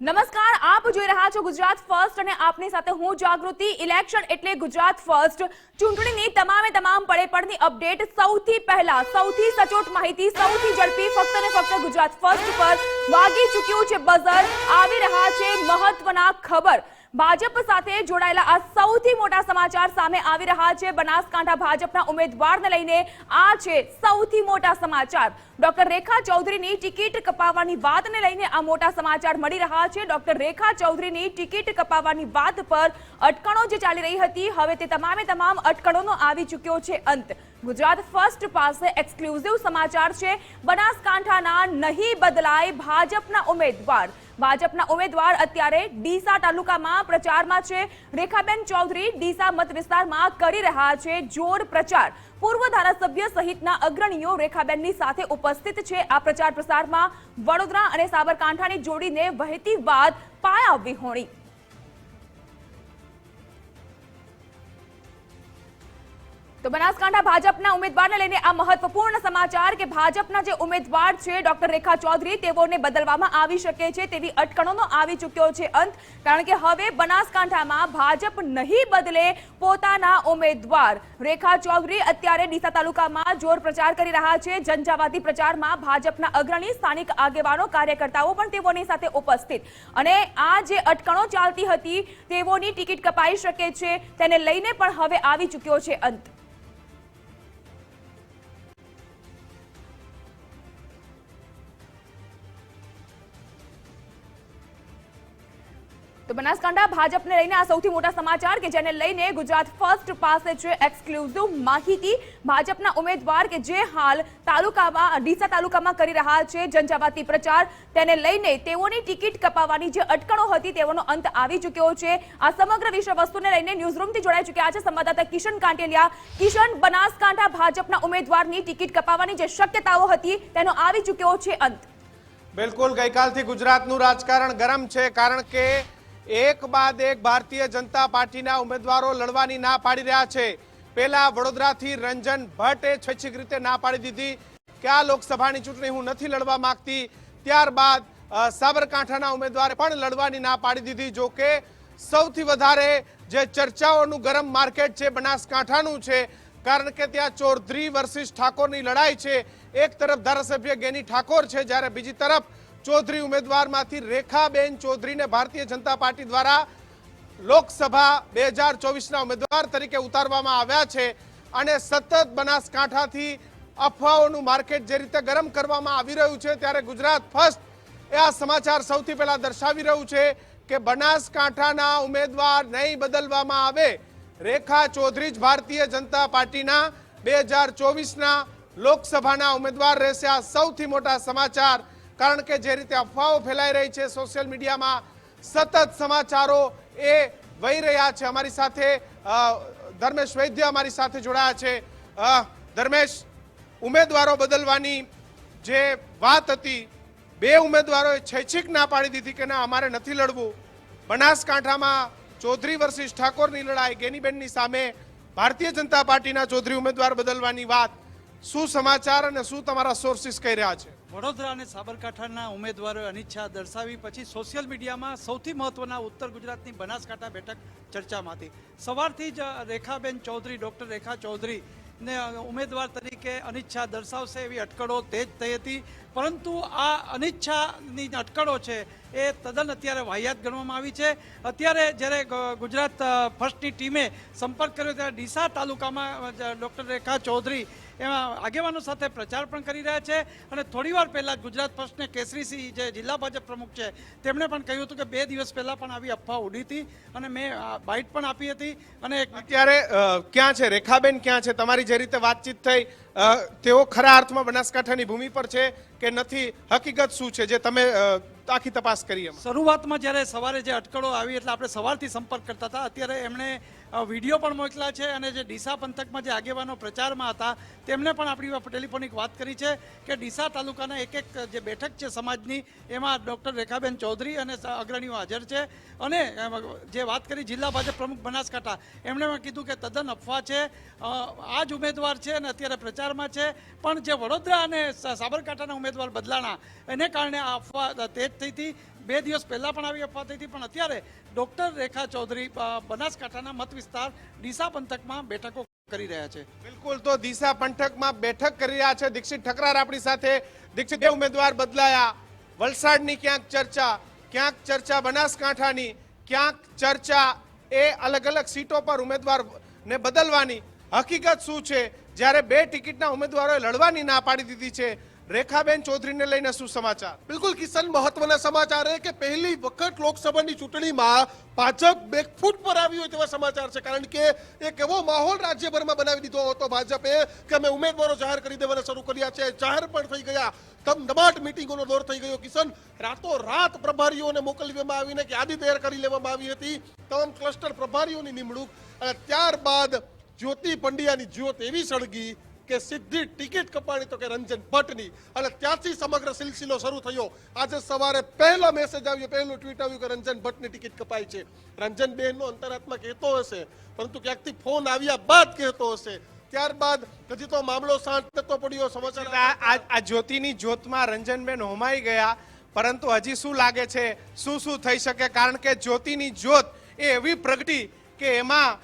નમસ્કાર, આપ જોઈ રહ્યા છો ગુજરાત ફર્સ્ટ અને આપની સાથે હું જાગૃતિ ઇલેક્શન એટલે ગુજરાત ફર્સ્ટ. ચૂંટણીની તમામે તમામ પડે પડની અપડેટ સૌથી પહેલા, સૌથી સચોટ માહિતી, સૌથી ઝડપી, ફક્ત ને ફક્ત ગુજરાત ફર્સ્ટ પર વાગી ચૂક્યું છે બઝર. આવી રહ્યા છે મહત્વના ખબર. ભાજપ સાથે જોડાયેલા આ સૌથી મોટા સમાચાર સામે આવી રહ્યા છે. બનાસકાંઠા ભાજપના ઉમેદવારને લઈને આ છે સૌથી મોટા સમાચાર. ડોક્ટર રેખા ચૌધરીની ટિકિટ કપાવવાની વાતને લઈને આ મોટા સમાચાર મળી રહ્યા છે. ડોક્ટર રેખા ચૌધરીની ટિકિટ કપાવવાની વાત પર અટકણો જે ચાલી રહી હતી, હવે તે તમામે તમામ અટકણોનો આવી ચૂક્યો છે અંત. ગુજરાત ફર્સ્ટ પાસે એક્સક્લુઝિવ સમાચાર છે. બનાસકાંઠાના નહીં બદલાય ભાજપના ઉમેદવાર. ભાજપના ઉમેદવાર અત્યારે ડીસા તાલુકામાં પ્રચારમાં છે. રેખાબેન ચૌધરી ડીસા મત વિસ્તારમાં કરી રહ્યા છે જોર પ્રચાર. પૂર્વ ધારાસભ્ય સહિતના અગ્રણીઓ રેખાબેનની સાથે ઉપસ્થિત છે. આ પ્રચાર પ્રસારમાં વડોદરા અને સાબરકાંઠાની જોડીને વહેતી વાત પાયા વિહોણી. તો બનાસકાંઠા ભાજપના ઉમેદવારને લઈને આ મહત્વપૂર્ણ સમાચાર કે ભાજપના જે ઉમેદવાર છે, ડોક્ટર રેખા ચૌધરી, તેઓને બદલવામાં આવી શકે છે તેવી અટકણોનો આવી ચૂક્યો છે અંત. કારણ કે હવે બનાસકાંઠામાં ભાજપ નહીં બદલે પોતાના ઉમેદવાર. રેખા ચૌધરી અત્યારે ડીસા તાલુકામાં જોર પ્રચાર કરી રહ્યા છે. જનજાવાદી પ્રચારમાં ભાજપના અગ્રણી સ્થાનિક આગેવાનો, કાર્યકર્તાઓ પણ તેઓની સાથે ઉપસ્થિત. અને આ જે અટકણો ચાલતી હતી, તેઓની ટિકિટ કપાઈ શકે છે. તેને લઈને પણ હવે આવી ચૂક્યો છે અંત. તો બનાસકાંઠા ભાજપને લઈને આ સૌથી મોટા સમાચાર કે જેને લઈને ગુજરાત ફર્સ્ટ પાસે છે એક્સક્લુઝિવ માહિતી. ભાજપના ઉમેદવાર કે જે હાલ તાલુકામાં, ડીસા તાલુકામાં કરી રહ્યા છે જનજાવાતી પ્રચાર. તેને લઈને તેઓની ટિકિટ કપાવવાની જે અટકણો હતી તેઓનો અંત આવી ચૂક્યો છે. આ સમગ્ર વિષય વસ્તુને લઈને ન્યૂઝરૂમથી જોડાઈ ચૂક્યા છે સંવાદદાતા કિશન કાંટેલિયા. કિશન, બનાસકાંઠા ભાજપના ઉમેદવારની ટિકિટ કપાવવાની જે શક્યતાઓ હતી તેનો આવી ચૂક્યો છે અંત. બિલકુલ, ગઈકાલથી ગુજરાતનું રાજકારણ ગરમ છે કારણ કે એક બાદ એક ભારતીય જનતા પાર્ટીના ઉમેદવારો લડવાની ના પાડી રહ્યા છે. પહેલા વડોદરાથી રંજન ભટ્ટે સ્વૈચ્છિક રીતે ના પાડી દીધી. કે આ લોકસભાની ચૂંટણી હું નથી લડવા માંગતી. ત્યારબાદ સાબરકાંઠાના ઉમેદવારે પણ લડવાની ના પાડી દીધી. જો કે સૌથી વધારે જે ચર્ચાઓનું ગરમ માર્કેટ છે, બનાસકાંઠાનું છે, કારણ કે ત્યાં ચૌધરી વર્સિસ ઠાકોરની લડાઈ છે. એક તરફ ધારાસભ્ય ગેની ઠાકોર છે, જ્યારે બીજી તરફ ચૌધરી ઉમેદવારમાંથી રેખાબેન ચૌધરીને ભારતીય જનતા પાર્ટી દ્વારા લોકસભા બે હજાર ચોવીસના ઉમેદવાર તરીકે ઉતારવામાં આવ્યા છે અને સતત બનાસકાંઠાથી અફવાઓનું માર્કેટ જે રીતે ગરમ કરવામાં આવી રહ્યું છે ત્યારે ગુજરાત ફર્સ્ટ એ આ સમાચાર સૌથી પહેલા દર્શાવી રહ્યું છે કે બનાસકાંઠાના ઉમેદવાર નહીં બદલવામાં આવે. રેખા ચૌધરી જ ભારતીય જનતા પાર્ટીના બે હજાર ચોવીસના લોકસભાના ઉમેદવાર રહેશે. આ સૌથી મોટા સમાચાર કારણ કે જે રીતે અફવાઓ ફેલાઈ રહી છે સોશિયલ મીડિયામાં, સતત સમાચારો એ વહી રહ્યા છે. અમારી સાથે ધર્મેશ વૈદ્ય અમારી સાથે જોડાયા છે. ધર્મેશ, ઉમેદવારો બદલવાની જે વાત હતી, બે ઉમેદવારોએ છૈછિક ના પાડી દીધી કે ના, અમારે નથી લડવું. બનાસકાંઠામાં ચૌધરી વર્સિસ ઠાકોરની લડાઈ, ગેનીબેનની સામે ભારતીય જનતા પાર્ટીના ચૌધરી ઉમેદવાર બદલવાની વાત. શું સમાચાર અને શું તમારા સોર્સિસ કહી રહ્યા છે? વડોદરા અને સાબરકાંઠાના ઉમેદવારોએ અનિચ્છા દર્શાવી. પછી સોશિયલ મીડિયામાં સૌથી મહત્વના ઉત્તર ગુજરાતની બનાસકાંઠા બેઠક ચર્ચામાં હતી. સવારથી જ રેખાબેન ચૌધરી, ડૉક્ટર રેખા ચૌધરી ને ઉમેદવાર તરીકે અનિચ્છા દર્શાવશે એવી અટકળો તેજ થઈ હતી. પરંતુ આ અનિચ્છાની અટકળો છે એ તદ્દન અત્યારે વાહિયાત ગણવામાં આવી છે. અત્યારે જ્યારે ગુજરાત ફર્સ્ટની ટીમે સંપર્ક કર્યો ત્યારે ડીસા તાલુકામાં ડૉક્ટર રેખા ચૌધરી એમાં આગેવાનો સાથે પ્રચાર પણ કરી રહ્યા છે અને થોડીવાર પહેલાં ગુજરાત ફર્સ્ટને કેસરીસિંહ, જે જિલ્લા ભાજપ પ્રમુખ છે, તેમણે પણ કહ્યું હતું કે બે દિવસ પહેલા પણ આવી અફવા ઉડી હતી અને મેં બાઇટ પણ આપી હતી અને અત્યારે ક્યાં છે? રેખાબેન ક્યાં છે? તમારી જે રીતે વાતચીત થઈ તેઓ ખરા અર્થમાં બનાસકાંઠાની ભૂમિ પર છે કે નથી? હકીકત શું છે જે તમે આખી તપાસ કરી શરૂઆતમાં જ્યારે સવારે જે અટકળો આવી એટલે આપણે સવારથી સંપર્ક કરતા હતા, અત્યારે એમણે વીડિયો પણ મોકલ્યા છે અને જે ડીસા પંથકમાં જે આગેવાનો પ્રચારમાં હતા તેમણે પણ આપણી ટેલિફોનિક વાત કરી છે કે ડીસા તાલુકાના એક એક જે બેઠક છે સમાજની, એમાં ડૉક્ટર રેખાબેન ચૌધરી અને અગ્રણીઓ હાજર છે અને જે વાત કરી જિલ્લા ભાજપ પ્રમુખ બનાસકાંઠા, એમણે કીધું કે તદ્દન અફવા છે આ જ ઉમેદવાર છે અને અત્યારે પ્રચારમાં છે. પણ જે વડોદરા અને સાબરકાંઠાના ઉમેદવાર બદલાણા, એને કારણે આ અફવા તેજ થઈ હતી. બે દિવસ પહેલાં પણ આવી અફવા થઈ હતી, પણ અત્યારે ડૉક્ટર રેખા ચૌધરી બનાસકાંઠાના મત વિસ્તાર ડીસા પંથકમાં બેઠકો કરી રહ્યા છે. બિલકુલ તો દિશા પંથકમાં બેઠક કરી રહ્યા છે. દીક્ષિત ઠકરાર આપણી સાથે. દીક્ષિત ઉમેદવાર બદલાયા. વલસાડની ક્યાંક ચર્ચા ક્યાંક ચર્ચા બનાસકાંઠાની, ક્યાંક ચર્ચા એ અલગ અલગ સીટો પર ઉમેદવાર ને બદલવાની. હકીકત શું છે? જ્યારે બે ટિકિટના ઉમેદવારોએ લડવાની ના પાડી દીધી છે. રેખાબેન ચૌધરીને લઈને શું સમાચાર? બિલકુલ, કિશન, મહત્વના સમાચાર એ કે પહેલી વખત લોકસભાની ચૂંટણીમાં ભાજપ બેકફૂટ પર આવ્યું હોય તેવા સમાચાર છે. કારણ કે એક એવો માહોલ રાજ્યભરમાં બનાવી દીધો હતો ભાજપે કે અમે ઉમેદવારો જાહેર કરી દેવાના શરૂ કર્યા છે. જાહેર પણ થઈ ગયા. ધમધમાટ મિટિંગોનો દોર થઈ ગયો, કિશન. રાતો રાત પ્રભારીઓને મોકલી દેવામાં આવીને યાદી તૈયાર કરી લેવામાં આવી હતી. તમામ ક્લસ્ટર પ્રભારીઓની નિમણૂક. અને ત્યારબાદ જ્યોતિ પંડ્યાની જ્યોત એવી સળગી કે સીધી ટિકિટ કપાણી તો કે રંજન ભટ્ટની. અને ત્યાંથી સમગ્ર સિલસિલો શરૂ થયો. આજે સવારે પહેલો મેસેજ આવ્યો, પહેલું ટ્વીટ આવ્યું કે રંજન ભટ્ટની ટિકિટ કપાઈ છે. રંજન બહેનનો અંતરાત્મા કહેતો હશે, પરંતુ ક્યાંકથી ફોન આવ્યા બાદ કહેતો હશે. ત્યારબાદ હજી તો મામલો શાંત થતો પડ્યો, સમાચાર આ જ્યોતિની જ્યોતમાં રંજનબેન હોમાઈ ગયા, પરંતુ હજી શું લાગે છે, શું શું થઈ શકે? કારણ કે જ્યોતિની જ્યોત એ એવી પ્રગટી કે એમાં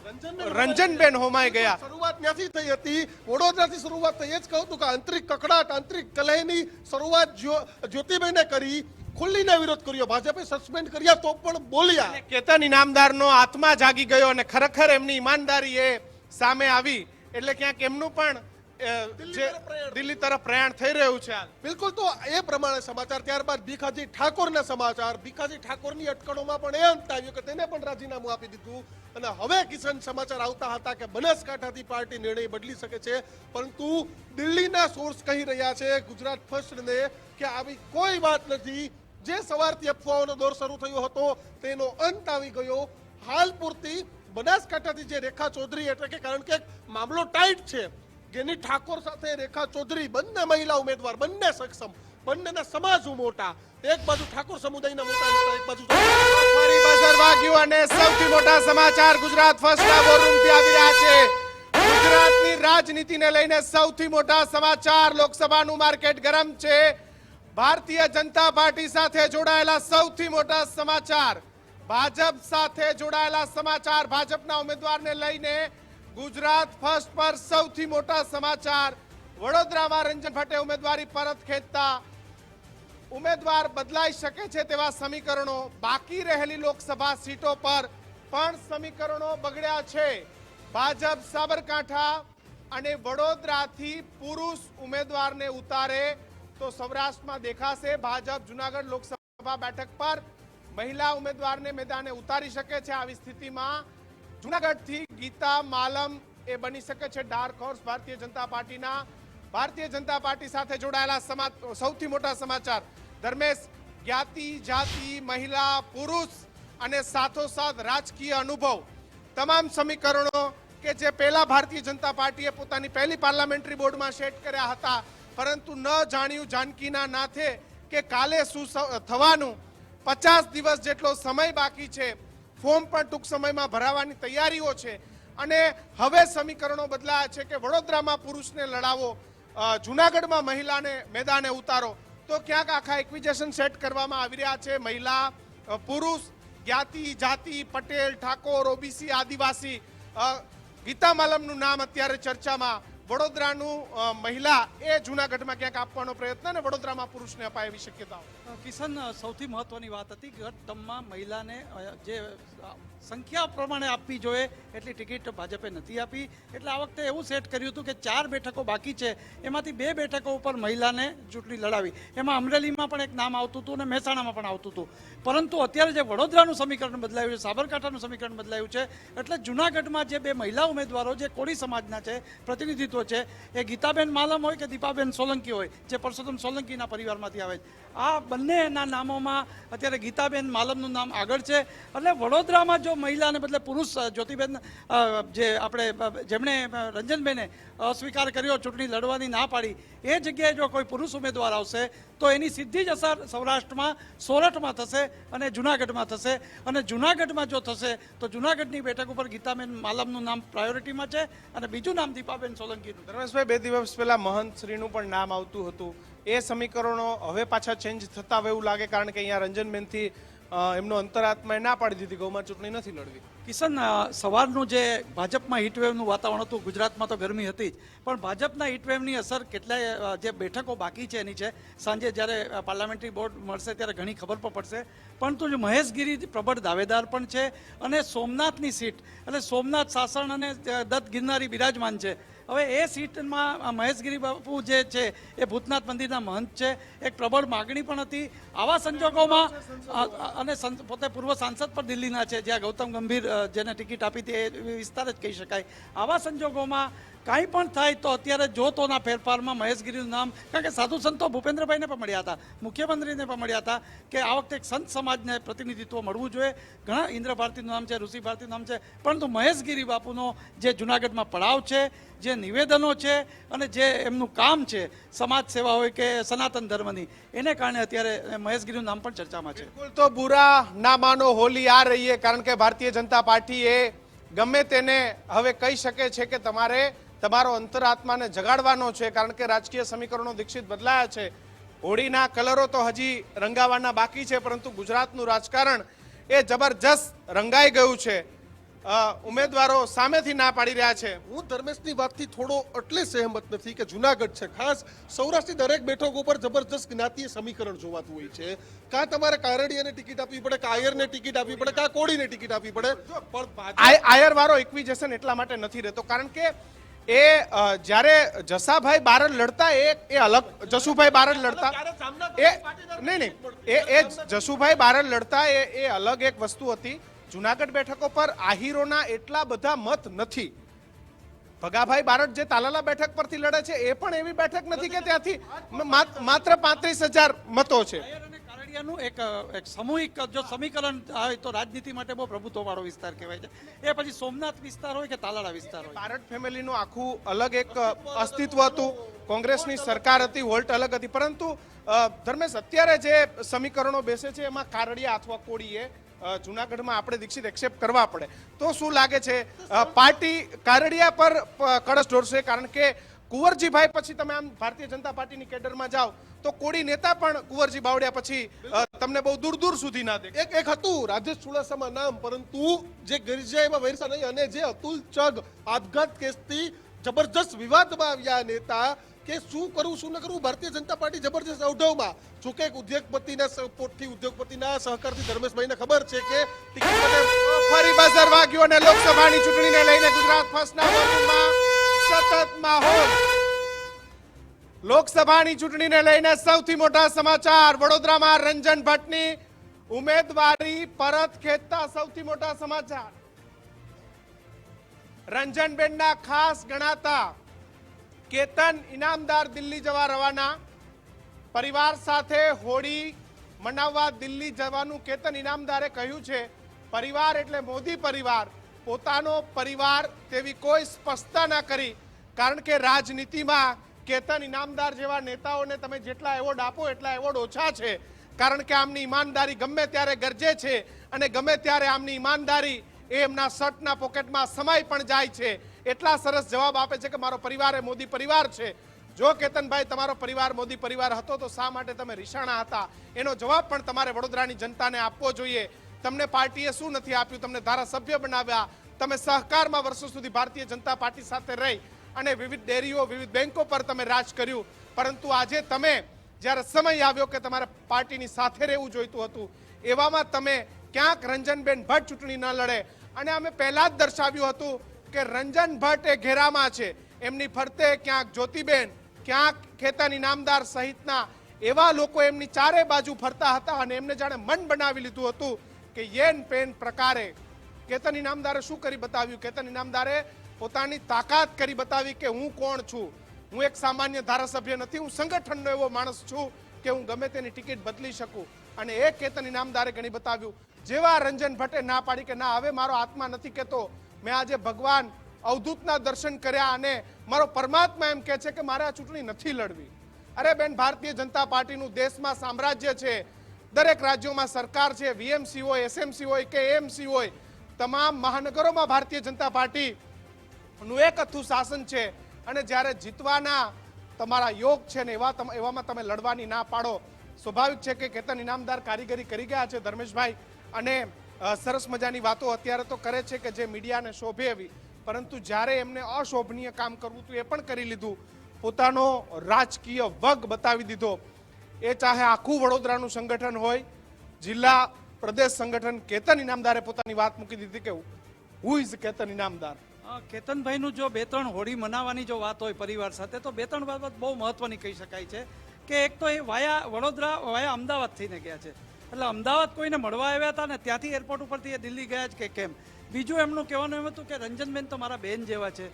રંજનબેન હોમાઈ ગયા. શરૂઆત ત્યાંથી થઈ હતી. વડોદરાથી શરૂઆત થઈ. એ જ કહું કે આંતરિક કકડાટ આંતરિક કલહની શરૂઆત જ્યોતિબેને કરી ખુલ્લીને વિરોધ કર્યો. ભાજપે સસ્પેન્ડ કર્યા તો પણ બોલ્યા. કેતન ઇનામદારનો આત્મા જાગી ગયો અને ખરેખર એમની ઈમાનદારી એ સામે આવી. એટલે ક્યાંક એમનું પણ દિલ્હી તરફ પ્રયાણ. દિલ્હી તરફ પ્રયાણ થઈ રહ્યું છે બિલકુલ તો એ પ્રમાણે સમાચાર. ત્યારબાદ ભીખાજી ઠાકોરના સમાચાર. ભીખાજી ઠાકોરની અટકળોમાં પણ એ અંત આવ્યો કે તેને પણ રાજીનામું આપી દીધું. અને હવે કિશન સમાચાર આવતા હતા કે બનાસકાંઠાથી પાર્ટી નિર્ણય બદલી શકે છે, પરંતુ દિલ્હીના સોર્સ કહી રહ્યા છે, ગુજરાત ફર્સ્ટને કે આવી કોઈ વાત નથી. જે સવારથી અફવાઓનો દોર શરૂ થયો હતો, તેનો અંત આવી ગયો. હાલ પૂરતી બનાસકાંઠાથી જે રેખા ચૌધરી, એટલે કે કારણ કે મામલો ટાઈટ છે, જેની ઠાકોર સાથે રેખા ચૌધરી બંને મહિલા ઉમેદવાર, બંને સક્ષમ, બંનેના સમાજ મોટા. એક બાજુ ઠાકોર સમુદાયના મોટા એક બાજુ વાગ્યું અને સૌથી મોટા સમાચાર ગુજરાત ફર્સ્ટના વોરરૂમથી આવી રહ્યા છે. ગુજરાતની રાજનીતિને લઈને સૌથી મોટા સમાચાર લોકસભાનું માર્કેટ ગરમ છે. ભારતીય જનતા પાર્ટી સાથે જોડાયેલા સૌથી મોટા સમાચાર. ભાજપ સાથે જોડાયેલા સમાચાર ભાજપના ઉમેદવારને લઈને ગુજરાત ફર્સ્ટ પર સૌથી મોટા સમાચાર. વડોદરામાં રંજન ભટ્ટે ઉમેદવારી પરત ખેંચતા ઉમેદવાર બદલાઈ શકે છે તેવા સમીકરણો બાકી રહેલી લોકસભા સીટો પર પણ સમીકરણો બગડ્યા છે. ભાજપ સાબરકાંઠા અને વડોદરાથી પુરુષ ઉમેદવારને ઉતારે તો સૌરાષ્ટ્રમાં દેખાશે. ભાજપ જુનાગઢ લોકસભા બેઠક પર મહિલા ઉમેદવારને મેદાને ઉતારી શકે છે. આવી સ્થિતિમાં જુનાગઢથી ગીતા માલમ એ બની શકે છે. ડાર્ક હોર્સ ભારતીય જનતા પાર્ટીના ભારતીય જનતા પાર્ટી સાથે જોડાયેલા સૌથી મોટા સમાચાર. ધર્મેશ, જ્ઞાતિ, જાતિ, મહિલા, પુરુષ અને સાથોસાથ રાજકીય અનુભવ, તમામ સમીકરણો કે જે પહેલા ભારતીય જનતા પાર્ટીએ પોતાની પહેલી પાર્લામેન્ટરી બોર્ડમાં સેટ કર્યા હતા, પરંતુ ન જાણ્યું જાનકીના નાથે કે કાલે શું થવાનું. પચાસ દિવસ જેટલો સમય બાકી છે. ફોર્મ પણ ટૂંક સમયમાં ભરાવાની તૈયારીઓ છે. અને હવે સમીકરણો બદલાયા છે કે વડોદરામાં પુરુષને લડાવો જૂનાગઢમાં મહિલાને મેદાને ઉતારો. તો ક્યાંક આખા ઇક્વિઝેશન સેટ કરવામાં આવી રહ્યા છે. મહિલા પુરુષ, જ્ઞાતિ, જાતિ, પટેલ, ઠાકોર, ઓબીસી, આદિવાસી ગીતા માલમનું નામ અત્યારે ચર્ચામાં. વડોદરાનું મહિલા એ જુનાગઢમાં ક્યાંક આપવાનો પ્રયત્ન અને વડોદરામાં પુરુષને અપાય એવી શક્યતાઓ. કિશન સૌથી મહત્વની વાત હતી ગત તમામ મહિલાને જે સંખ્યા પ્રમાણે આપવી જોઈએ. એટલી ટિકિટ ભાજપે નથી આપી. એટલે આ વખતે એવું સેટ કર્યું હતું કે ચાર બેઠકો બાકી છે. એમાંથી બે બેઠકો ઉપર મહિલાને ચૂંટણી લડાવી. એમાં અમરેલીમાં પણ એક નામ આવતું હતું અને મહેસાણામાં પણ આવતું હતું. પરંતુ અત્યારે જે વડોદરાનું સમીકરણ બદલાયું છે, સાબરકાંઠાનું સમીકરણ બદલાયું છે, એટલે જુનાગઢમાં જે બે મહિલા ઉમેદવારો જે કોળી સમાજના છે, પ્રતિનિધિત્વ છે, એ ગીતાબેન માલમ હોય કે દીપાબેન સોલંકી હોય, જે પરસોત્તમ સોલંકીના પરિવારમાંથી આવે છે. આ બંનેના નામોમાં અત્યારે ગીતાબેન માલમનું નામ આગળ છે. એટલે વડોદરામાં જો મહિલાને બદલે પુરુષ જ્યોતિબેન જે આપણે જેમણે રંજનબેને અસ્વીકાર કર્યો, ચૂંટણી લડવાની ના પાડી, એ જગ્યાએ જો કોઈ પુરુષ ઉમેદવાર આવશે, તો એની સીધી જ અસર સૌરાષ્ટ્રમાં, સોરઠમાં થશે અને જુનાગઢમાં થશે. અને જુનાગઢમાં જો થશે, તો જુનાગઢની બેઠક ઉપર ગીતાબેન માલમનું નામ પ્રાયોરિટીમાં છે અને બીજું નામ દીપાબેન સોલંકીનું. ધર્મેશભાઈ, બે દિવસ પહેલાં મહંત શ્રીનું પણ નામ આવતું હતું. એ સમીકરણો હવે પાછા ચેન્જ થતા હોય એવું લાગે, કારણ કે અહીંયા રંજનબેનથી એમનો અંતરાત્માએ ના પાડી દીધી, ગૌમાં ચૂંટણી નથી લડવી. કિશન સવારનું જે ભાજપમાં હીટવેવનું વાતાવરણ હતું, ગુજરાતમાં તો ગરમી હતી જ પણ ભાજપના હીટવેવની અસર કેટલાય જે બેઠકો બાકી છે એની છે, સાંજે જ્યારે પાર્લામેન્ટરી બોર્ડ મળશે ત્યારે ઘણી ખબર પણ પડશે. પરંતુ જે મહેશગીરી, પ્રબળ દાવેદાર પણ છે અને સોમનાથની સીટ, એટલે સોમનાથ સાસણ અને દત્ત ગિરનારી બિરાજમાન છે. હવે એ સીટમાં મહેશગીરી બાપુ જે છે, એ ભૂતનાથ મંદિરના મહંત છે, એક પ્રબળ માગણી પણ હતી. આવા સંજોગોમાં અને પોતે પૂર્વ સાંસદ પણ દિલ્હીના છે, જ્યાં ગૌતમ ગંભીર જેને ટિકિટ આપી હતી, એ વિસ્તાર જ કહી શકાય. આવા સંજોગોમાં કાંઈ પણ થાય તો અત્યારે જો તોના ફેરફારમાં મહેશગીરીનું નામ, કારણ કે સાધુ સંતો ભૂપેન્દ્રભાઈને પણ મળ્યા હતા, મુખ્યમંત્રીને પણ મળ્યા હતા, કે આ વખતે સંત સમાજને પ્રતિનિધિત્વ મળવું જોઈએ. ઘણા ઇન્દ્ર ભારતીનું નામ છે ઋષિ ભારતીનું નામ છે, પરંતુ મહેશગીરી બાપુનો જે જુનાગઢમાં પડાવ છે જે નિવેદનો છે અને જે એમનું કામ છે, સમાજ સેવા હોય કે સનાતન ધર્મની, એને કારણે અત્યારે મહેશગીરીનું નામ પણ ચર્ચામાં છે. તો બુરા ના માનો હોલી આ રહીએ, કારણ કે ભારતીય જનતા પાર્ટી એ ગમે તેને હવે કહી શકે છે કે તમારે તમારો અંતરાત્માને જગાડવાનો છે, કારણ કે રાજકીય સમીકરણો દીક્ષિત બદલાયા છે. હોળીના કલરો તો હજી રંગાવાના બાકી છે, પરંતુ ગુજરાતનું રાજકારણ એ જબરજસ્ત રંગાઈ ગયું છે. ઉમેદવારો સામેથી ના પાડી રહ્યા છે. હું ધર્મેશની વાતથી થોડો એટલે સહેમત નથી કે જુનાગઢ છે. ખાસ સૌરાષ્ટ્રની દરેક બેઠક ઉપર જબરજસ્ત જ્ઞાતીય સમીકરણ જોવાતું હોય છે. કાં તમારે કારડીયાને ટિકિટ આપવી પડે કાં આયરને ટિકિટ આપવી પડે કાં કોળીને ટિકિટ આપવી પડે? પણ આયર વાળો ઇક્વિજેશન એટલા માટે નથી રહેતો. કારણ કે એ જ્યારે જસાભાઈ બારડ લડતા એ એ અલગ જસુભાઈ બારડ લડતા. એ નહીં નહીં. એ એ જસુભાઈ બારડ લડતા એ એ અલગ એક વસ્તુ હતી. જુનાગઢ બેઠકો પર આહીરોના એટલા બધા મત નથી. ભગાભાઈ બારડ જે તાલાલા બેઠક પરથી લડે છે એ પણ એવી બેઠક નથી કે ત્યાંથી માત્ર પાંત્રીસ હજાર મતો છે. નાયર એક એક સામૂહિક જો સમીકરણ હોય તો રાજનીતિ માટે બહુ પ્રભુત્વવાળો વિસ્તાર કહેવાય છે. એ પછી સોમનાથ વિસ્તાર હોય કે તાલાળા વિસ્તાર હોય? ભારત ફેમિલીનું આખું અલગ એક અસ્તિત્વ હતું. કોંગ્રેસની સરકાર હતી વોલ્ટ અલગ હતી. પરંતુ ધર્મેશ અત્યારે જે સમીકરણો બેસે છે એમાં કારડિયા અથવા કોળીએ જુનાગઢમાં આપણે દીક્ષિત એક્સેપ્ટ કરવા પડે. તો શું લાગે છે? પાર્ટી કારડિયા પર કળશ ઢોળશે કારણ કે કુંવરજીભાઈ પછી તમે આમ ભારતીય જનતા પાર્ટીની કેડરમાં જાઓ, તો કોડી નેતા પણ કુંવરજી બાવળિયા પછી તમને બહુ દૂર દૂર સુધી ના દે એક એક હતું, રાજેશ ચુડાસમા નામ, પરંતુ જે ગિરજા એમાં વૈરસા નહીં, અને જે અતુલ ચગ, આપઘાત કેસથી જબરજસ્ત વિવાદમાં આવ્યા નેતા કે શું કરવું શું ન કરવું ભારતીય જનતા પાર્ટી જબરજસ્ત અવઢવમાં. જો કે ઉદ્યોગપતિના સપોર્ટથી ઉદ્યોગપતિના સહકારથી ધર્મેશભાઈને ખબર છે કે ફરી બજાર વાગ્યો અને લોકસભાની ચૂંટણીને લઈને ગુજરાત ફર્સ્ટના વોટિંગમાં સતત માહોલ. લોકસભાની ચૂંટણીને લઈને સૌથી મોટા સમાચાર. વડોદરામાં રંજન ભટ્ટની ઉમેદવારી પરત ખેંચતા સૌથી મોટા સમાચાર. રંજનબેનના ખાસ ગણાતા કેતન ઇનામદાર દિલ્હી જવા રવાના. પરિવાર સાથે હોળી મનાવવા દિલ્હી જવાનું કેતન ઇનામદારે કહ્યું છે. પરિવાર એટલે મોદી પરિવાર. પોતાનો પરિવાર તેવી કોઈ સ્પષ્ટતા ના કરી. કારણ કે રાજનીતિમાં કેતન ઇનામદાર જેવા નેતાઓને તમે જેટલા એવોર્ડ આપો એટલા એવોર્ડ ઓછા છે. કારણ કે આમની ઈમાનદારી ગમે ત્યારે ગરજે છે અને ગમે ત્યારે આમની ઈમાનદારી એ એમના શર્ટના પોકેટમાં સમાઈ પણ જાય છે. એટલા સરસ જવાબ આપે છે કે મારો પરિવાર એ મોદી પરિવાર છે. જો કેતનભાઈ તમારો પરિવાર મોદી પરિવાર હતો તો શા માટે તમે રિસાણા હતા? એનો જવાબ પણ તમારે વડોદરાની જનતાને આપવો જોઈએ. તમને પાર્ટીએ શું નથી આપ્યું? તમને ધારાસભ્ય બનાવ્યા. તમે સહકારમાં વર્ષો સુધી ભારતીય જનતા પાર્ટી સાથે રહી અને વિવિધ ડેરીઓ, વિવિધ બેંકો પર તમે રાજ કર્યું. પરંતુ આજે તમે જ્યારે સમય આવ્યો કે તમારે પાર્ટીની સાથે રહેવું જોઈતું હતું, એવામાં તમે ક્યાંક રંજનબેન ભટ્ટ ચૂંટણી ન લડે. અને અમે પહેલાં જ દર્શાવ્યું હતું કે રંજન ભટ્ટ એ ઘેરામાં છે. એમની ફરતે ક્યાંક જ્યોતિબેન, ક્યાંક ખેતાની નામદાર સહિતના એવા લોકો એમની ચારે બાજુ ફરતા હતા અને એમને જાણે મન બનાવી લીધું હતું કે યેન પેન પ્રકારે કેતન ઇનામદારે શું કરી બતાવ્યું? કેતન ઇનામદારે પોતાની તાકાત કરી બતાવી કે હું કોણ છું? હું એક સામાન્ય ધારાસભ્ય નથી, હું સંગઠનનો એવો માણસ છું કે હું ગમે તેની ટિકિટ બદલી શકું. અને એ કેતન ઇનામદારે ગણી બતાવ્યું, જેવા રંજન ભટ્ટે ના પાડી કે ના હવે મારો આત્મા નથી કહેતો મેં આજે ભગવાન અવધૂતના દર્શન કર્યા અને મારો પરમાત્મા એમ કહે છે કે મારે આ ચૂંટણી નથી લડવી. અરે બેન, ભારતીય જનતા પાર્ટીનું દેશમાં સામ્રાજ્ય છે, દરેક રાજ્યોમાં સરકાર છે, વીએમસી હોય, એસએમસી હોય કે એએમસી હોય, તમામ મહાનગરોમાં ભારતીય જનતા પાર્ટી નું એક અથું શાસન છે અને જ્યારે જીતવાના તમારા યોગ છે ને એવા એવામાં તમે લડવાની ના પાડો. સ્વાભાવિક છે કે કેતન ઇનામદાર કારીગરી કરી ગયા છે ધર્મેશભાઈ અને સરસ મજાની વાતો અત્યારે તો કરે છે કે જે મીડિયાને શોભે એવી. પરંતુ જ્યારે એમને અશોભનીય કામ કરવું હતું એ પણ કરી લીધું. પોતાનો રાજકીય વગ બતાવી દીધો. એ ચાહે આખું વડોદરાનું સંગઠન હોય, જિલ્લા પ્રદેશ સંગઠન, કેતન ઇનામદારે પોતાની વાત મૂકી દીધી કે હુ ઇઝ કેતન ઇનામદાર? કેતનભાઈનું જો બે ત્રણ હોળી મનાવવાની જો વાત હોય પરિવાર સાથે, તો બે ત્રણ બાબત બહુ મહત્વની કહી શકાય છે કે એક તો એ વાયા વડોદરા, વાયા અમદાવાદ થઈને ગયા છે. એટલે અમદાવાદ કોઈને મળવા આવ્યા હતા ને ત્યાંથી એરપોર્ટ ઉપરથી એ દિલ્હી ગયા છે કે કેમ? બીજું એમનું કહેવાનું એમ હતું કે રંજનબેન તો મારા બેન જેવા છે.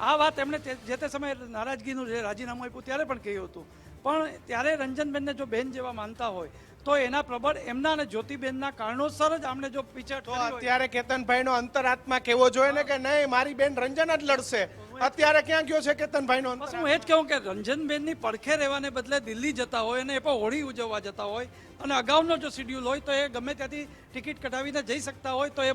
આ વાત એમણે જે તે સમયે નારાજગીનું જે રાજીનામું આપ્યું ત્યારે પણ કહ્યું હતું. પણ ત્યારે રંજનબેનને જો બેન જેવા માનતા હોય તો એના પ્રબળ એમના અને જ્યોતિબેનના કારણોસર જ આમને જો પીછેહટ તો અત્યારે કેતનભાઈ નો અંતરાત્મા કેવો જોઈએ ને કે નહીં મારી બેન રંજન જ લડશે. અત્યારે ક્યાં ગયો છે કેતનભાઈ નો હું એ જ કહું કે રંજનબેનની પડખે રહેવાને બદલે દિલ્હી જતા હોય અને એ પણ હોળી ઉજવવા જતા હોય અને અગાઉનો જો શિડ્યુલ હોય તો એ ગમે ત્યાંથી ટિકિટ કઢાવીને જઈ શકતા હોય તો એ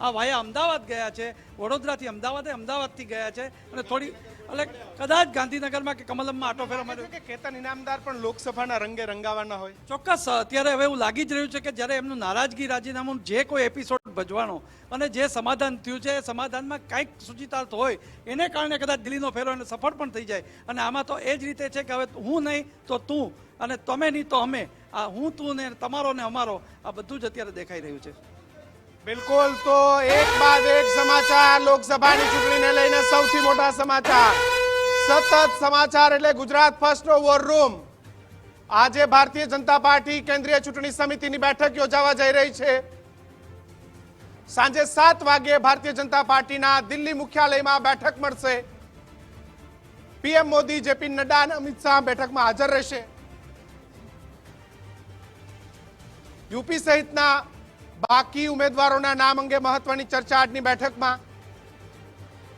આ વાયા અમદાવાદ ગયા છે વડોદરાથી અમદાવાદ અમદાવાદથી ગયા છે અને થોડી એટલે કદાચ ગાંધીનગરમાં કે કમલમમાં આટો ફેરો માર્યો કે કેતન ઇનામદાર પણ લોકસભાના રંગે રંગાવાના હોય? ચોક્કસ અત્યારે હવે એવું લાગી જ રહ્યું છે કે જ્યારે એમનું નારાજગી રાજીનામું જે કોઈ એપિસોડ ભજવાનો અને જે સમાધાન થયું છે એ સમાધાનમાં કાંઈક સૂચિતાર્થ હોય એને કારણે કદાચ દિલ્હીનો ફેરો એને સફળ પણ થઈ જાય. અને આમાં તો એ જ રીતે છે કે હવે હું નહીં તો તું. અને તમે નહીં તો અમે. આ હું, તું ને તમારો ને અમારો, આ બધું જ અત્યારે દેખાઈ રહ્યું છે. બિલકુલ, તો એક બાદ એક સમાચાર, લોકસભાની ચૂંટણીને લઈને સૌથી મોટા સમાચાર. સતત સમાચાર એટલે ગુજરાત ફર્સ્ટ નો વોર રૂમ. આજે ભારતીય જનતા પાર્ટી કેન્દ્રીય ચૂંટણી સમિતિની બેઠક યોજાવા જઈ રહી છે. સાંજે સાત વાગે ભારતીય જનતા પાર્ટીના દિલ્હી મુખ્યાલયમાં બેઠક મળશે. પીએમ મોદી, જેપી નડ્ડા અને અમિત શાહ બેઠકમાં હાજર રહેશે. યુપી સહિતના બાકી ઉમેદવારોના નામ અંગે મહત્વની ચર્ચા આજની બેઠકમાં.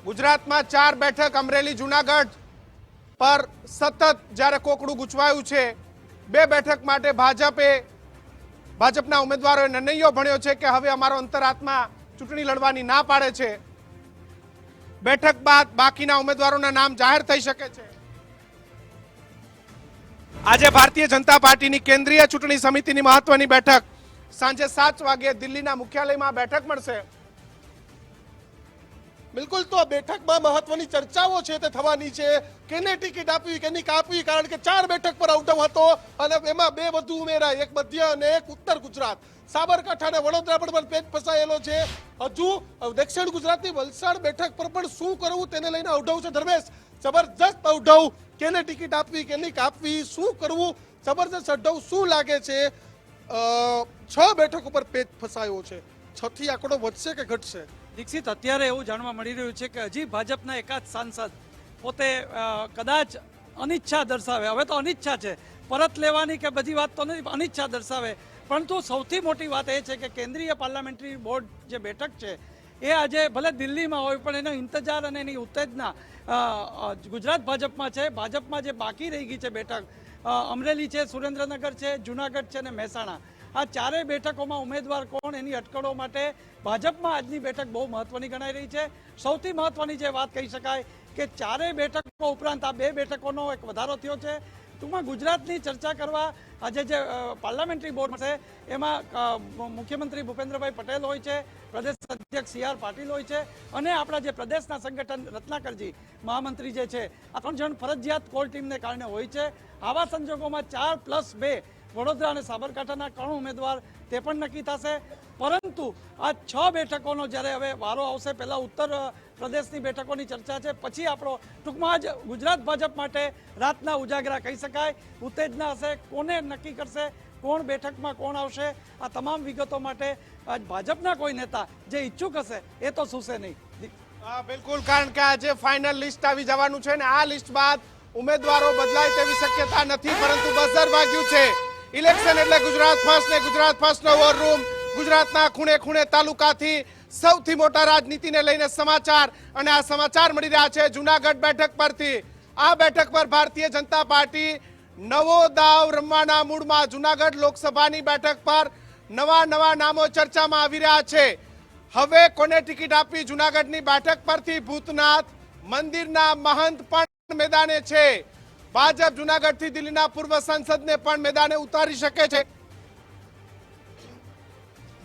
ગુજરાતમાં ચાર બેઠક, અમરેલી, જુનાગઢ પર સતત જ્યારે કોકડું ગૂંચવાયું છે, બે બેઠક માટે ભાજપે, ભાજપના ઉમેદવારોએ નિર્ણયો ભણ્યો છે કે હવે અમારો અંતરાત્મા ચૂંટણી લડવાની ના પાડે છે. બેઠક બાદ બાકીના ઉમેદવારોના નામ જાહેર થઈ શકે છે. આજે ભારતીય જનતા પાર્ટીની કેન્દ્રીય ચૂંટણી સમિતિની મહત્વની બેઠક. સાંજે સાત વાગે દિલ્હીના મુખ્યાલયમાં બેઠક મળશે. બિલકુલ, તો બેઠકમાં મહત્વની ચર્ચાઓ છે તે થવાની છે. કેને ટિકિટ આપવી, કેની કાપવી કારણ કે ચાર બેઠક પર આઉટમ હતો અને એમાં બે વધુ ઉમેરાય, એક મધ્ય અને એક ઉત્તર ગુજરાત. સાબરકાંઠા અને વડોદરા પર પણ પેચ ફસાયેલો છે. હજુ દક્ષિણ ગુજરાતની વલસાડ બેઠક પર પણ શું કરવું તેને લઈને અવઢવ છે ધર્મેશ. જબરજસ્ત અવઢવ કેને ટિકિટ આપવી, કેની કાપવી, શું કરવું, જબરજસ્ત અઢવ શું લાગે છે? છ બેઠક ઉપર પેચ ફસાયો છે. છ થી આંકડો વધશે કે ઘટશે? દીક્ષિત, અત્યારે એવું જાણવા મળી રહ્યું છે કે હજી ભાજપના એકાદ સાંસદ પોતે કદાચ અનિચ્છા દર્શાવે. હવે તો અનિચ્છા છે. પરત લેવાની કે બધી વાત તો નથી અનિચ્છા દર્શાવે. પરંતુ સૌથી મોટી વાત એ છે કે કેન્દ્રીય પાર્લામેન્ટરી બોર્ડ જે બેઠક છે એ આજે ભલે દિલ્હીમાં હોય, પણ એનો ઇંતજાર અને એની ઉત્તેજના ગુજરાત ભાજપમાં છે, ભાજપમાં જે બાકી રહી ગઈ છે બેઠક અમરેલી છે, સુરેન્દ્રનગર છે, જુનાગઢ છે અને મહેસાણા. આ ચારેય બેઠકોમાં ઉમેદવાર કોણ, એની અટકળો માટે ભાજપમાં આજની બેઠક બહુ મહત્વની ગણાઈ રહી છે. સૌથી મહત્વની જે વાત કહી શકાય કે ચારેય બેઠકો ઉપરાંત આ બે બેઠકોનો એક વધારો થયો છે. ટૂંકમાં ગુજરાતની ચર્ચા કરવા આજે જે પાર્લામેન્ટરી બોર્ડ છે એમાં મુખ્યમંત્રી ભૂપેન્દ્રભાઈ પટેલ હોય છે, પ્રદેશ અધ્યક્ષ સી આર પાટીલ હોય છે, અને આપણા જે પ્રદેશના સંગઠન રત્નાકરજી, મહામંત્રી જે છે, આ ત્રણ જણ ફરજિયાત કોર ટીમને કારણે હોય છે. આવા સંજોગોમાં ચાર પ્લસ બે વડોદરા અને સાબરકાંઠાના ત્રણ ઉમેદવાર તે પણ નક્કી થશે. પરંતુ આ છ બેઠકોનો જ્યારે હવે વારો આવશે, પહેલાં ઉત્તર પ્રદેશની બેઠકોની ચર્ચા છે, પછી આપણો ટૂંકમાં જ ગુજરાત ભાજપ માટે રાતના ઉજાગરા કહી શકાય. ઉત્તેજના હશે, કોને નક્કી કરશે, કોણ બેઠકમાં કોણ આવશે, આ તમામ વિગતો માટે ભાજપના કોઈ નેતા જે ઈચ્છુક હશે, એ તો સુશે નહીં. બિલકુલ, કારણ કે આજે ફાઇનલ લિસ્ટ આવી જવાનું છે ને આ લિસ્ટ બાદ ઉમેદવારો બદલાય તેવી શક્યતા નથી, પરંતુ બઝર વાગ્યું છે. ઇલેક્શન એટલે ગુજરાત ફર્સ્ટ ને ગુજરાત ફર્સ્ટ નો વોર રૂમ ગુજરાતના ખૂણે ખૂણે તાલુકાથી સૌથી મોટા રાજનીતિને લઈને સમાચાર અને આ સમાચાર મળી રહ્યા છે જુનાગઢ બેઠક પરથી. આ બેઠક પર ભારતીય જનતા પાર્ટી નવો દાવ રમવાના મૂળમાં જુનાગઢ લોકસભાની બેઠક પર નવા નવા નામો ચર્ચામાં આવી રહ્યા છે. હવે કોને ટિકિટ આપવી જુનાગઢની બેઠક પરથી? ભૂતનાથ, મંદિરના મહંત પણ મેદાને છે. ભાજપ જુનાગઢથી દિલ્હીના પૂર્વ સાંસદને પણ મેદાને ઉતારી શકે છે.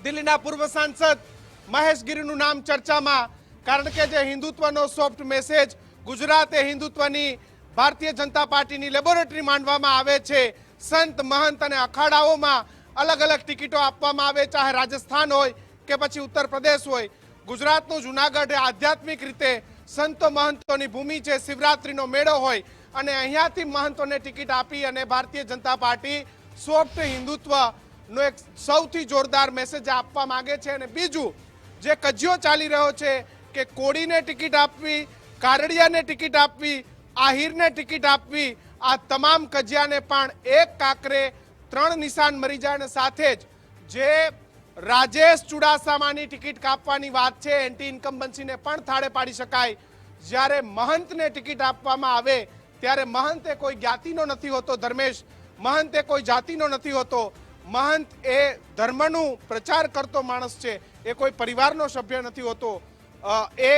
દિલ્હીના પૂર્વ સાંસદ મહેશ ગીરીનું નામ ચર્ચામાં. કારણ કે જે હિન્દુત્વનો સોફ્ટ મેસેજ ગુજરાતે હિન્દુત્વની ભારતીય જનતા પાર્ટીની લેબોરેટરી માનવામાં આવે છે. સંત, મહંત અને અખાડાઓમાં અલગ અલગ ટિકિટો આપવામાં આવે, ચાહે રાજસ્થાન હોય કે પછી ઉત્તર પ્રદેશ હોય. ગુજરાતનું જુનાગઢ એ આધ્યાત્મિક રીતે સંતો, મહંતોની ભૂમિ છે, શિવરાત્રિનો મેળો હોય. અને અહીંયાથી મહંતોને ટિકિટ આપી અને ભારતીય જનતા પાર્ટી સોફ્ટ હિન્દુત્વ નો એક સૌથી જોરદાર મેસેજ આપવા માંગે છે અને બીજું, જે કજિયો ચાલી રહ્યો છે કે કોડીને ટિકિટ આપવી, કારડિયાને ટિકિટ આપવી, આહિરને ટિકિટ આપવી, આ તમામ કજિયાને પણ એક કાકરે ત્રણ નિશાન મરી જાય અને સાથે જ જે રાજેશ ચુડાસામાની ટિકિટ કાપવાની વાત છે એન્ટી ઇન્કમ્બન્સીને પણ થાળે પાડી શકાય. જ્યારે મહંતને ટિકિટ આપવામાં આવે, ત્યારે મહંત એ કોઈ જ્ઞાતિનો નથી હોતો ધર્મેશ, મહંત એ કોઈ જાતિનો નથી હોતો. મહંત એ ધર્મનું પ્રચાર કરતો માણસ છે. એ કોઈ પરિવારનો સભ્ય નથી હોતો. એ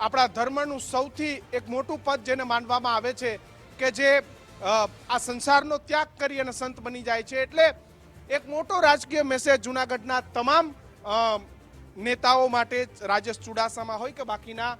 આપણા ધર્મનું સૌથી એક મોટું પદ જેને માનવામાં આવે છે કે જે આ સંસારનો ત્યાગ કરી અને સંત બની જાય છે. એટલે એક મોટો રાજકીય મેસેજ જુનાગઢના તમામ નેતાઓ માટે રાજેશ ચુડાસામાં હોય કે બાકીના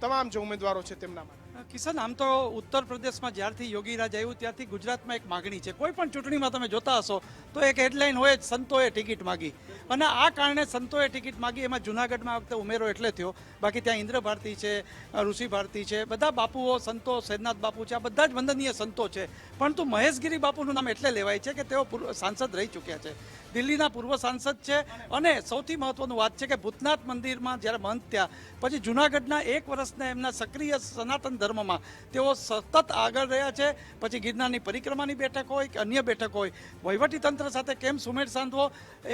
તમામ જે ઉમેદવારો છે તેમના માટે. કિશન, આમ તો ઉત્તર પ્રદેશમાં જ્યારથી યોગીરાજ આવ્યું, ત્યારથી ગુજરાતમાં એક માગણી છે. કોઈ પણ ચૂંટણીમાં તમે જોતા હશો, તો એક હેડલાઇન હોય સંતોએ ટિકિટ માગી. અને આ કારણે સંતોએ ટિકિટ માગી, એમાં જુનાગઢમાં વખતે ઉમેરો એટલે થયો. બાકી ત્યાં ઇન્દ્ર ભારતી છે ઋષિ ભારતી છે, બધા બાપુઓ, સંતો, સેદનાથ બાપુ છે, આ બધા જ વંદનીય સંતો છે. પરંતુ મહેશગીરી બાપુનું નામ એટલે લેવાય છે કે તેઓ સાંસદ રહી ચૂક્યા છે. દિલ્હીના પૂર્વ સાંસદ છે અને સૌથી મહત્વનું વાત છે કે ભૂતનાથ મંદિરમાં જ્યારે મહંત થયા, પછી જુનાગઢના એક વર્ષના એમના સક્રિય સનાતન ધર્મમાં તેઓ સતત આગળ રહ્યા છે. પછી ગિરનારની પરિક્રમાની બેઠક હોય કે અન્ય બેઠક હોય વહીવટીતંત્ર સાથે કેમ સુમેળ સાંધવો?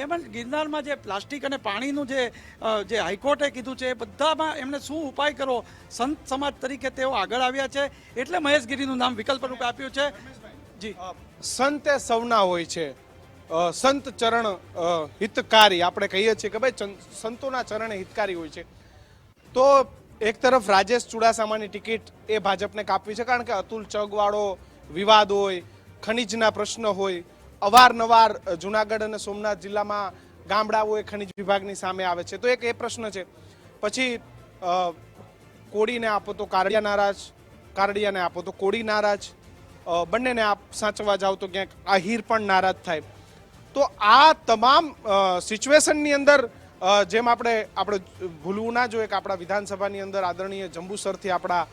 એમ ગિરનારમાં જે પ્લાસ્ટિક અને પાણીનું જે જે હાઈકોર્ટે કીધું છે, એ બધામાં એમણે શું ઉપાય કરો સંત સમાજ તરીકે તેઓ આગળ આવ્યા છે. એટલે મહેશગીરીનું નામ વિકલ્પ રૂપે આપ્યું છે. જી. સંત સૌના હોય છે. સંત ચરણ હિતકારી, આપણે કહીએ છીએ કે ભાઈ સંતોના ચરણે હિતકારી હોય છે. તો એક તરફ રાજેશ ચુડાસામાની ટિકિટ એ ભાજપને કાપવી છે, કારણ કે અતુલ ચગવાળો વિવાદ હોય, ખનિજના પ્રશ્ન હોય, અવારનવાર જુનાગઢ અને સોમનાથ જિલ્લામાં ગામડાઓ એ ખનિજ વિભાગની સામે આવે છે. તો એક એ પ્રશ્ન છે. પછી કોડીને આપો તો કારડિયા નારાજ, કારડિયાને આપો તો કોડી નારાજ બંનેને આપ સાચવા જાવ તો ક્યાંક આહિર પણ નારાજ થાય. તો આ તમામ સિચ્યુએશનની અંદર જેમ આપણે આપણે ભૂલવું ના જોઈએ કે આપણા વિધાનસભાની અંદર આદરણીય જંબુસરથી આપણા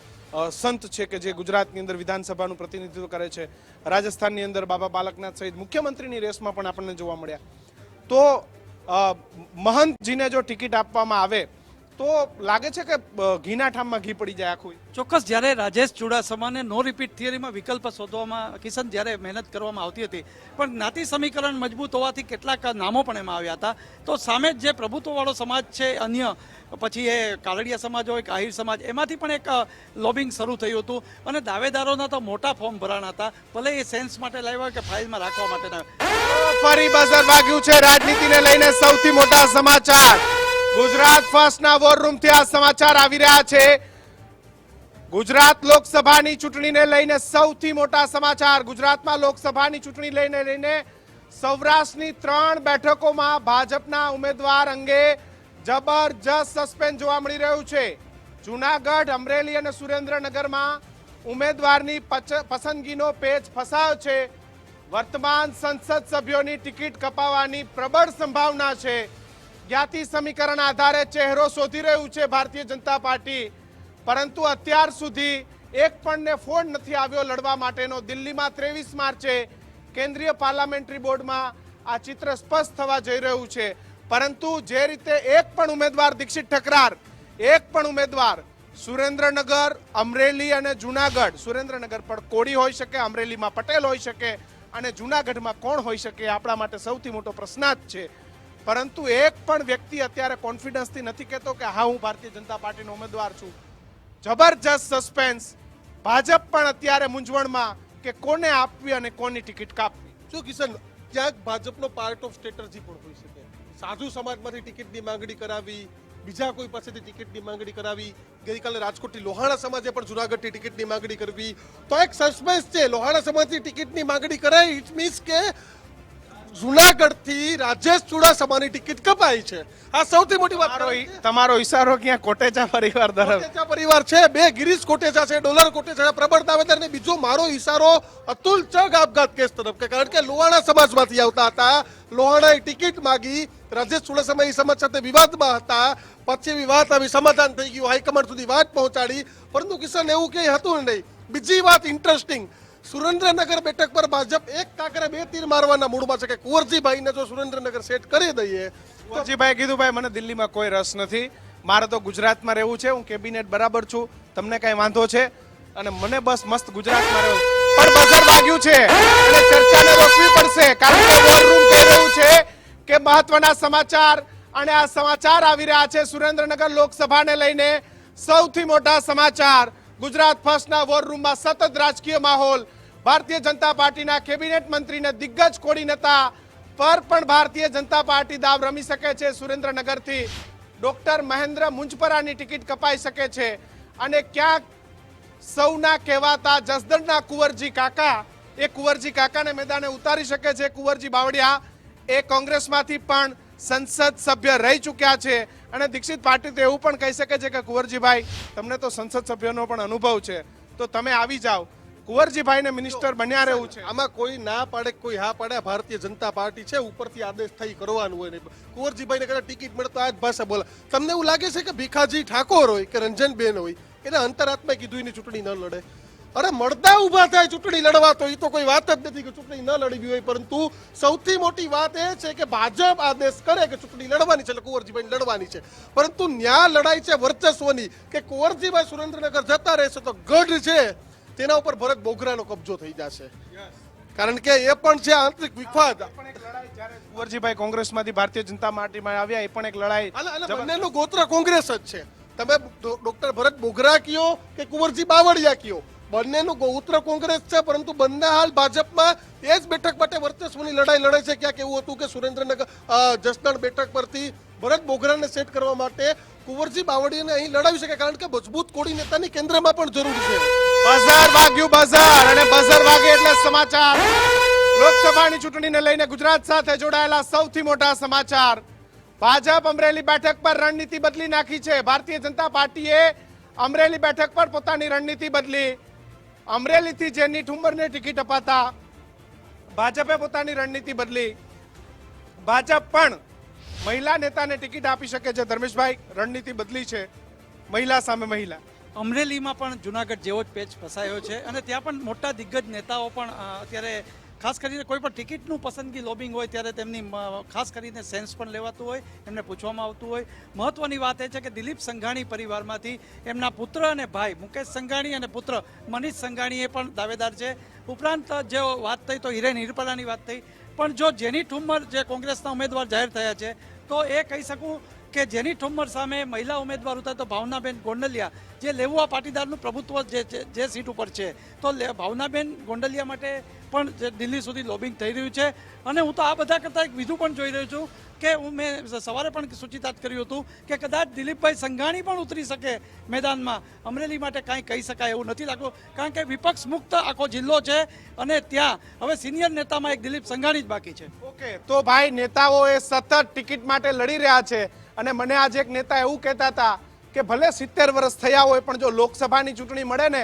સંત છે કે જે ગુજરાતની અંદર વિધાનસભાનું પ્રતિનિધિત્વ કરે છે, રાજસ્થાનની અંદર બાબા બાલકનાથ સહિત મુખ્યમંત્રીની રેસમાં પણ આપણને જોવા મળ્યા. તો મહંતજીને જો ટિકિટ આપવામાં આવે તો લાગે છે કે ઘીના ઠામમાં ઘી પડી જાય આખું? ચોક્કસ જ્યારે રાજેશ ચુડાસમાને નો રિપીટ થિયરીમાં વિકલ્પ શોધવામાં કિશન જ્યારે મહેનત કરવામાં આવતી હતી પણ જ્ઞાતિ સમીકરણ મજબૂત હોવાથી કેટલાક નામો પણ એમાં આવ્યા હતા. તો સામે જ જે પ્રભુત્વવાળો સમાજ છે અન્ય પછી એ કાલડિયા સમાજ હોય કે આહિર સમાજ એમાંથી પણ એક લોબિંગ શરૂ થયું હતું. અને દાવેદારોના તો મોટા ફોર્મ ભરાણા હતા. ભલે એ સેન્સ માટે લાવ્યા કે ફાઇલમાં રાખવા માટેના. ફરી બજાર વાગ્યું છે. રાજનીતિને લઈને સૌથી મોટા સમાચાર. ગુજરાત ફર્સ્ટના વોર રૂમથી આ સમાચાર આવી રહ્યા છે. ગુજરાત લોકસભાની ચૂંટણીને લઈને સૌથી મોટા સમાચાર. ગુજરાતમાં લોકસભાની ચૂંટણી લઈને લઈને સૌરાષ્ટ્રની ત્રણ બેઠકોમાં ભાજપના ઉમેદવાર અંગે જબરજસ્ત સસ્પેન્સ જોવા મળી રહ્યું છે. જુનાગઢ, અમરેલી અને સુરેન્દ્રનગરમાં ઉમેદવારની પસંદગીનો પેચ ફસાયો છે. વર્તમાન સંસદ સભ્યોની ટિકિટ કપાવવાની પ્રબળ સંભાવના છે. જ્ઞાતિ સમીકરણ આધારે ચહેરો શોધી રહ્યું છે ભારતીય જનતા પાર્ટી. પરંતુ અત્યાર સુધી એક પણ ને ફોન નથી આવ્યો લડવા માટેનો. દિલ્હીમાં ત્રેવીસ માર્ચે કેન્દ્રીય પાર્લામેન્ટરી બોર્ડમાં આ ચિત્ર સ્પષ્ટ થવા જઈ રહ્યું છે. પરંતુ જે રીતે એક પણ ઉમેદવાર દીક્ષિત ઠકરાર, એક પણ ઉમેદવાર સુરેન્દ્રનગર, અમરેલી અને જુનાગઢ, સુરેન્દ્રનગર પણ કોળી હોઈ શકે, અમરેલીમાં પટેલ હોઈ શકે અને જુનાગઢમાં કોણ હોઈ શકે આપણા માટે સૌથી મોટો પ્રશ્ન જ છે. પરંતુ એક પણ વ્યક્તિ અત્યારે કોન્ફિડન્સથી નથી કહેતો કે હા, હું ભારતીય જનતા પાર્ટીનો ઉમેદવાર છું. જબરજસ્ત સસ્પેન્સ ભાજપ પણ અત્યારે મૂંઝવણમાં કે કોને આપવી અને કોની ટિકિટ કાપવી. શું કિશન, ક્યાંક ભાજપનો પાર્ટ ઓફ સ્ટ્રેટર્જી પણ હોઈ શકે? સાધુ સમાજમાંથી ટિકિટની માંગણી કરાવી, બીજા કોઈ પાસેથી ટિકિટની માંગણી કરાવી, ગઈકાલે રાજકોટથી લોહાણા સમાજે પણ જુનાગઢથી ટિકિટની માંગણી કરવી. તો એક સસ્પેન્સ છે. લોહાણા સમાજની ટિકિટની માંગણી કરાય. ઇટ મીન્સ કે જુનાગઢથી રાજેશ ચુડાસમાની ટિકિટ કપાઈ છે. આ સૌથી મોટી વાત તમારો ઈશારો ક્યાં? કોટેચા પરિવાર તરફ કોટેચા પરિવાર છે બે ગિરીશ કોટેચા છે ડોલર કોટેચા પ્રબળ દાવેદાર ને બીજો મારો ઈશારો અતુલ ચગ આપઘાત કેસ તરફ કે કારણ કે લોહાણા સમાજમાંથી આવતા હતા. લોહાણાએ ટિકિટ માગી રાજેશ ચુડાસમા એ સમાજ સાથે વિવાદમાં હતા. પછી વિવાદ આવી સમાધાન થઈ ગયું. હાઈકમાન્ડ સુધી વાત પહોંચાડી. પરંતુ કિશન એવું કંઈ હતું નહીં. બીજી વાત ઇન્ટરેસ્ટિંગ સુરેન્દ્રનગર બેઠક પર ભાજપ એક કાંકરે બે તીર મારવાના મૂડમાં છે કે કુંવરજીભાઈને જો સુરેન્દ્રનગર સેટ કરી દઈએ કુંવરજીભાઈ કીધું, ભાઈ, મને દિલ્હીમાં કોઈ રસ નથી. મારે તો ગુજરાતમાં રહેવું છે. હું કેબિનેટ બરાબર છું. તમને કઈ વાંધો છે? અને મને બસ મસ્ત ગુજરાતમાં રહેવું. પણ બજાર વાગ્યું છે. અને ચર્ચાને રોકવી પડશે. કારણ કે વોર રૂમ કહી રહ્યું છે કે મહત્વના સમાચાર. અને આ સમાચાર આવી રહ્યા છે સુરેન્દ્રનગર લોકસભાને લઈને સૌથી મોટા સમાચાર. ગુજરાત ફર્સ્ટના વોર રૂમમાં સતત રાજકીય માહોલ. ભારતીય જનતા પાર્ટીના કેબિનેટ મંત્રીને દિગ્ગજ કોડી નેતા પર પણ ભારતીય જનતા પાર્ટી દાવ રમી શકે છે સુરેન્દ્રનગરથી. ડોક્ટર મહેન્દ્ર મુંજપરાની ટિકિટ કપાઈ શકે છે. અને ક્યાંક સૌના કહેવાતા જસદણના કુંવરજી કાકા, એ કુંવરજી કાકાને મેદાને ઉતારી શકે છે. કુંવરજી બાવળિયા, એ કોંગ્રેસમાંથી પણ સંસદ સભ્ય રહી ચૂક્યા છે. અને દીક્ષિત પાટીલ તો એવું પણ કહી શકે છે કે કુંવરજીભાઈ, તમને તો સંસદ સભ્યનો પણ અનુભવ છે. તો તમે આવી જાઓ. કુંવરજીભાઈને મિનિસ્ટર બન્યા રહેવું છે. આમાં કોઈ ના પાડે કોઈ હા પાડે, ભારતીય જનતા પાર્ટી છે, ઉપરથી આદેશ થઈ કરવાનું હોય નહીં કુંવરજીભાઈને કદાચ ટિકિટ મળે તો આ જ ભાષા બોલે. તમને એવું લાગે છે કે ભીખાજી ઠાકોર હોય કે રંજનબેન હોય, એને અંતરાત્મા કીધું એની ચૂંટણી ન લડે? અરે મળતા ઊભા થાય ચૂંટણી લડવા તો એ તો કોઈ વાત જ નથી કે ચૂંટણી ન લડવી હોય. પરંતુ સૌથી મોટી વાત એ છે કે ભાજપ આદેશ કરે કે ચૂંટણી લડવાની છે એટલે કુંવરજીભાઈ લડવાની છે. પરંતુ ન્યા લડાઈ છે વર્ચસ્વની કે કુંવરજીભાઈ સુરેન્દ્રનગર જતા રહેશે તો ગઢ છે તેના ઉપર ભરત બોઘરાનો કબજો થઈ જશે. કારણ કે એ પણ છે આંતરિક વિખવાદ. કુંવરજીભાઈ કોંગ્રેસમાંથી ભારતીય જનતા પાર્ટીમાં આવ્યા એ પણ એક લડાઈ બંનેનું ગોત્ર કોંગ્રેસ જ છે. તમે ડોક્ટર ભરત બોઘરા કયો કે કુંવરજી બાવળિયા કયો? બંનેનું ગોત્ર કોંગ્રેસ છે, પરંતુ બંને હાલ ભાજપમાં એ જ બેઠક માટે વર્ચસ્વની લડાઈ લડે છે. ક્યાંક એવું હતું કે સુરેન્દ્રનગર જસદણ બેઠક પરથી ભરત બોઘરાને સેટ કરવા માટે કુંવરજી બાવળીને અહીં લડાવી શકે, કારણ કે મજબૂત કોડી નેતાની કેન્દ્રમાં પણ જરૂર છે. બજાર વાગ્યું બજાર અને બજાર વાગે એટલે સમાચાર. લોકસભાની ચૂંટણીને લઈને ગુજરાત સાથે જોડાયેલા સૌથી મોટા સમાચાર. ભાજપ અમરેલી બેઠક પર રણનીતિ બદલી નાખી છે. ભારતીય જનતા પાર્ટીએ અમરેલી બેઠક પર પોતાની રણનીતિ બદલી. અમરેલીથી જેની ઠુંબરને ટિકિટ અપાતા ભાજપે પોતાની રણનીતિ બદલી. ભાજપ પણ મહિલા નેતાને ટિકિટ આપી શકે છે. ધર્મેશભાઈ, રણનીતિ બદલી છે. મહિલા સામે મહિલા. અમરેલીમાં પણ જુનાગઢ જેવો જ પેચ ફસાયો છે અને ત્યાં પણ મોટા દિગ્ગજ નેતાઓ પણ અત્યારે ખાસ કરીને કોઈ પણ ટિકિટનું પસંદગી લોબિંગ હોય ત્યારે તેમની ખાસ કરીને સેન્સ પણ લેવાતું હોય, એમને પૂછવામાં આવતું હોય. મહત્વની વાત એ છે કે દિલીપ સંઘાણી પરિવારમાંથી એમના પુત્ર અને ભાઈ, મુકેશ સંઘાણી અને પુત્ર મનીષ સંઘાણી એ પણ દાવેદાર છે. ઉપરાંત, જે વાત થઈ તો હિરેન હિરપરાની વાત થઈ. પણ જો જેની ઠુમ્મર જે કોંગ્રેસના ઉમેદવાર જાહેર થયા છે, તો એ કહી શકું કે જેની ઠુમ્મર સામે મહિલા ઉમેદવાર હતા તો ભાવનાબેન ગોંડલિયા. જે લેવુઆ પાટીદારનું પ્રભુત્વ જે જે- સીટ ઉપર છે, તો ભાવનાબેન ગોંડલિયા માટે પણ દિલ્હી સુધી લોબિંગ થઈ રહ્યું છે. અને હું તો આ બધા કરતાં એક બીજું પણ જોઈ રહ્યો છું કે હું મેં સવારે પણ સૂચિતાર્થ કર્યું હતું કે કદાચ દિલીપભાઈ સંઘાણી પણ ઉતરી શકે મેદાનમાં. અમરેલી માટે કાંઈ કહી શકાય એવું નથી લાગતું. કારણ કે વિપક્ષ મુક્ત આખો જિલ્લો છે અને ત્યાં હવે સિનિયર નેતામાં એક દિલીપ સંઘાણી જ બાકી છે. ઓકે, તો ભાઈ નેતાઓ એ સતત ટિકિટ માટે લડી રહ્યા છે. અને મને આજે એક નેતા એવું કહેતા હતા કે ભલે સિત્તેર વર્ષ થયા હોય, પણ જો લોકસભાની ચૂંટણી મળે ને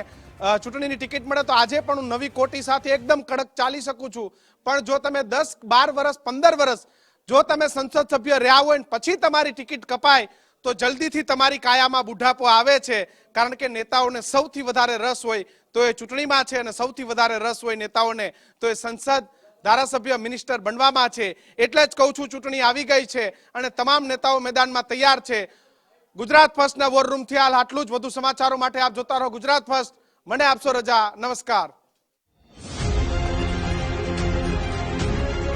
ચૂંટણીની ટિકિટ મળે તો આજે પણ હું નવી કોટી સાથે એકદમ કડક ચાલી શકું છું. પણ જો તમે દસ, બાર વર્ષ, પંદર વર્ષ જો તમે સંસદ સભ્ય રહ્યા હોય પછી તમારી ટિકિટ કપાય, તો જલ્દીથી તમારી કાયામાં બુઢાપો આવે છે. કારણ કે નેતાઓને સૌથી વધારે રસ હોય તો એ ચૂંટણીમાં છે અને સૌથી વધારે રસ હોય નેતાઓને, તો એ સંસદ ધારાસભ્ય મિનિસ્ટર બનવામાં છે. એટલે જ કહું છું, ચૂંટણી આવી ગઈ છે અને તમામ નેતાઓ મેદાનમાં તૈયાર છે. ગુજરાત ફર્સ્ટના વોર રૂમથી હાલ આટલું જ. વધુ સમાચારો માટે આપ જોતા રહો ગુજરાત ફર્સ્ટ. મને આપશો રજા. નમસ્કાર.